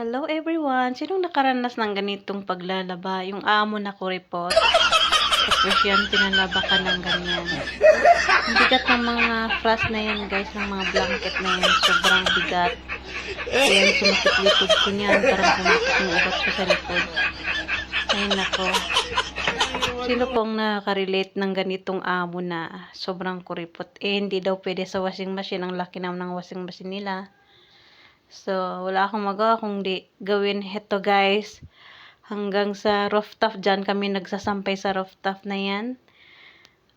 Hello everyone! Sinong nakaranas ng ganitong paglalaba? Yung amo na kuripot. Tapos yan, pinalaba ka ng ganyan. Ang bigat ng mga frost na yan guys, ng mga blanket na yan. Sobrang bigat. Ayan, sumakit likod ko niyan. Parang sumakit yung ugat ko sa likod. Ay nako. Sino pong nakaka-relate ng ganitong amo na sobrang kuripot? Eh, hindi daw pwede sa washing machine. Ang laki naman ng washing machine nila. So, wala akong magawa kung di gawin ito guys. Hanggang sa rooftop dyan kami nagsasampay sa rooftop na yan.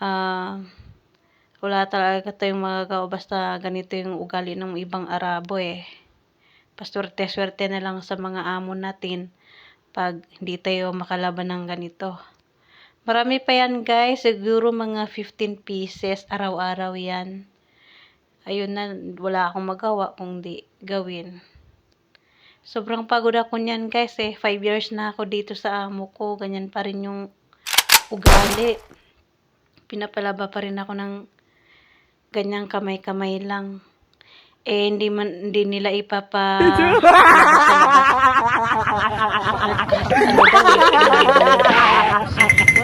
Ah, wala talaga tayong magagawa basta ganito yung ugali ng ibang Arabo eh. Paswerte-swerte na lang sa mga amo natin pag hindi tayo makalaban ng ganito. Marami pa yan guys, siguro mga 15 pieces araw-araw yan ayun na, wala akong magawa kung di gawin. Sobrang pagod ako niyan guys eh. 5 years na ako dito sa amo ko. Ganyan pa rin yung ugali. Pinapalaba pa rin ako ng ganyang kamay-kamay lang. Eh, hindi man, hindi nila ipapa...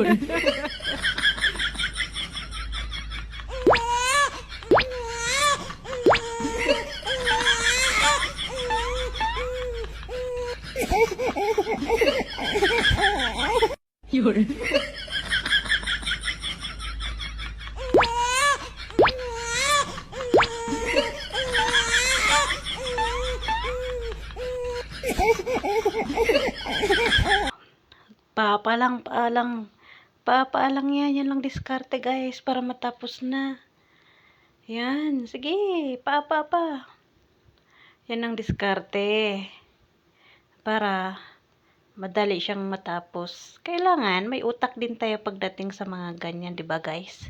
Yun. Papalang, paalang. Papaalang yan. Yan lang diskarte guys para matapos na. Yan. Sige. Pa, pa, pa. Yan ang diskarte. Para madali siyang matapos. Kailangan may utak din tayo pagdating sa mga ganyan, 'di ba, guys?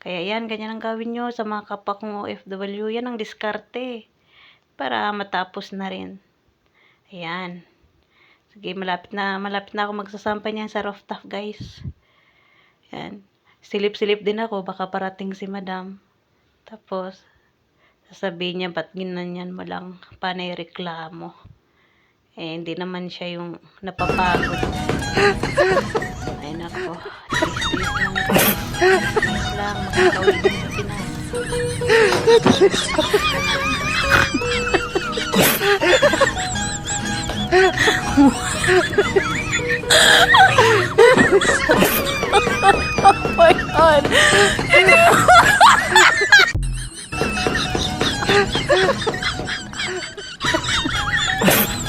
Kaya yan, ganyan ang gawin nyo sa mga kapwa kong OFW. Yan ang diskarte. Para matapos na rin. Ayan. Sige, malapit na, malapit na ako magsasampay niyan sa rooftop, guys. Yan. Silip-silip din ako, baka parating si madam. Tapos, sasabihin niya, ba't ginanyan mo lang panay reklamo? Eh, hindi naman siya yung napapagod. Ay, nako. Tiis-tiis lang. Tiis lang. Makakawin sa Pinas.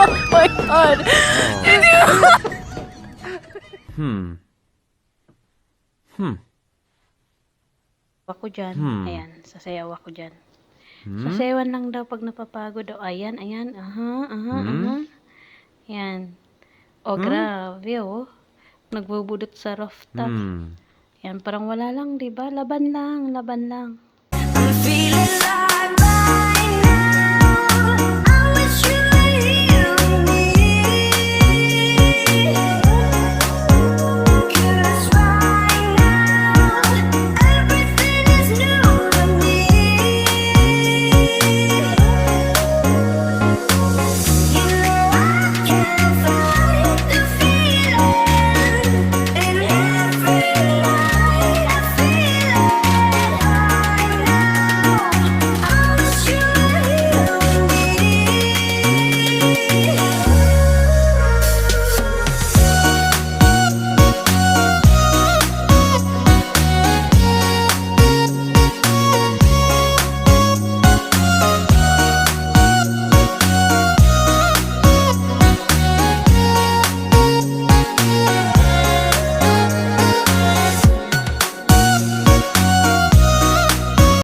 Oh my god! Hmm. Hmm. ako dyan. Hmm. Ayan, sasayaw ako dyan. Hmm? Sasayawan lang daw pag napapagod daw. Ayan, ayan. Aha, aha, Hmm? aha. Yan. O, Hmm? grabe, oh. Nagbubudot sa rooftop. Hmm. Yan, parang wala lang, di ba? Laban lang, laban lang.